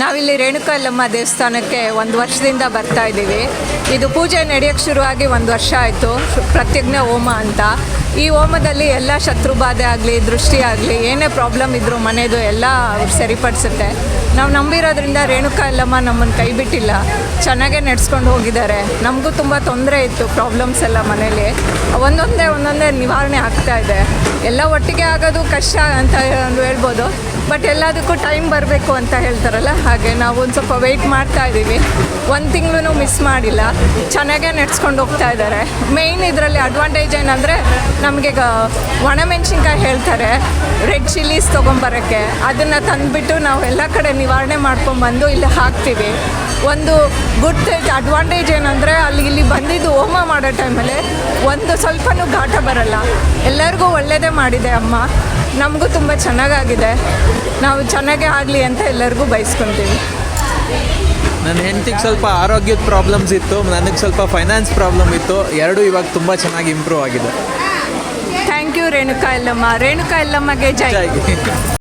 ನಾವಿಲ್ಲಿ ರೇಣುಕಾ ಯಲ್ಲಮ್ಮ ದೇವಸ್ಥಾನಕ್ಕೆ ಒಂದು ವರ್ಷದಿಂದ ಬರ್ತಾ ಇದ್ದೀವಿ. ಇದು ಪೂಜೆ ನಡೆಯೋಕ್ಕೆ ಶುರುವಾಗಿ ಒಂದು ವರ್ಷ ಆಯಿತು. ಪ್ರತಿಜ್ಞೆ ಹೋಮ ಅಂತ. ಈ ಹೋಮದಲ್ಲಿ ಎಲ್ಲ ಶತ್ರು ಬಾಧೆ ಆಗಲಿ, ದೃಷ್ಟಿ ಆಗಲಿ, ಏನೇ ಪ್ರಾಬ್ಲಮ್ ಇದ್ದರೂ ಮನೆಯದು ಎಲ್ಲ ಸರಿಪಡಿಸುತ್ತೆ. ನಾವು ನಂಬಿರೋದ್ರಿಂದ ರೇಣುಕಾ ಎಲ್ಲಮ್ಮ ನಮ್ಮನ್ನು ಕೈ ಬಿಟ್ಟಿಲ್ಲ. ಚೆನ್ನಾಗೇ ನಡೆಸ್ಕೊಂಡು ಹೋಗಿದ್ದಾರೆ. ನಮಗೂ ತುಂಬ ತೊಂದರೆ ಇತ್ತು ಪ್ರಾಬ್ಲಮ್ಸ್ ಎಲ್ಲ ಮನೇಲಿ. ಒಂದೊಂದೇ ಒಂದೊಂದೇ ನಿವಾರಣೆ ಆಗ್ತಾ ಇದೆ. ಎಲ್ಲ ಒಟ್ಟಿಗೆ ಆಗೋದು ಕಷ್ಟ ಅಂತ ಹೇಳ್ಬೋದು. ಬಟ್ ಎಲ್ಲದಕ್ಕೂ ಟೈಮ್ ಬರಬೇಕು ಅಂತ ಹೇಳ್ತಾರಲ್ಲ? ಹಾಗೆ ನಾವು ಒಂದು ಸ್ವಲ್ಪ ವೆಯ್ಟ್ ಮಾಡ್ತಾ ಇದ್ದೀವಿ. ಒಂದು ತಿಂಗಳು ಮಿಸ್ ಮಾಡಿಲ್ಲ. ಚೆನ್ನಾಗೇ ನಡ್ಸ್ಕೊಂಡು ಹೋಗ್ತಾ ಇದ್ದಾರೆ ಮೇಯ್ನ್ ಇದರಲ್ಲಿ ಅಡ್ವಾಂಟೇಜ್ ಏನಂದರೆ ನಮಗೆ ಒಣಮೆಣ್ಸಿನ್ಕಾಯಿ ಹೇಳ್ತಾರೆ. ರೆಡ್ ಚಿಲ್ಲೀಸ್ ತೊಗೊಂಬರೋಕ್ಕೆ. ಅದನ್ನು ತಂದುಬಿಟ್ಟು ನಾವು ಎಲ್ಲ ಕಡೆ ನಿವಾರಣೆ ಮಾಡ್ಕೊಂಬಂದು ಇಲ್ಲಿ ಹಾಕ್ತೀವಿ. ಒಂದು ಗುಡ್ ಅಡ್ವಾಂಟೇಜ್ ಏನಂದರೆ ಅಲ್ಲಿ ಇಲ್ಲಿ ಬಂದಿದ್ದು ಹೋಮ ಮಾಡೋ ಟೈಮಲ್ಲಿ ಒಂದು ಸ್ವಲ್ಪನೂ ಘಾಟ ಬರಲ್ಲ. ಎಲ್ಲರಿಗೂ ಒಳ್ಳೆಯದೇ ಮಾಡಿದೆ ಅಮ್ಮ. ನಮಗೂ ತುಂಬ ಚೆನ್ನಾಗಾಗಿದೆ. ನಾವು ಚೆನ್ನಾಗೇ ಆಗಲಿ ಅಂತ ಎಲ್ಲರಿಗೂ ಬಯಸ್ಕೊತೀವಿ. ನನ್ನ ಹೆಂಡತಿಗೆ ಸ್ವಲ್ಪ ಆರೋಗ್ಯದ ಪ್ರಾಬ್ಲಮ್ಸ್ ಇತ್ತು ನನಗೆ ಸ್ವಲ್ಪ ಫೈನಾನ್ಸ್ ಪ್ರಾಬ್ಲಮ್ ಇತ್ತು ಎರಡೂ ಇವಾಗ ತುಂಬ ಚೆನ್ನಾಗಿ ಇಂಪ್ರೂವ್ ಆಗಿದೆ. Thank you Renuka Yellamma. Renuka ಎಲ್ಲಮ್ಮಗೆ ಜೈ.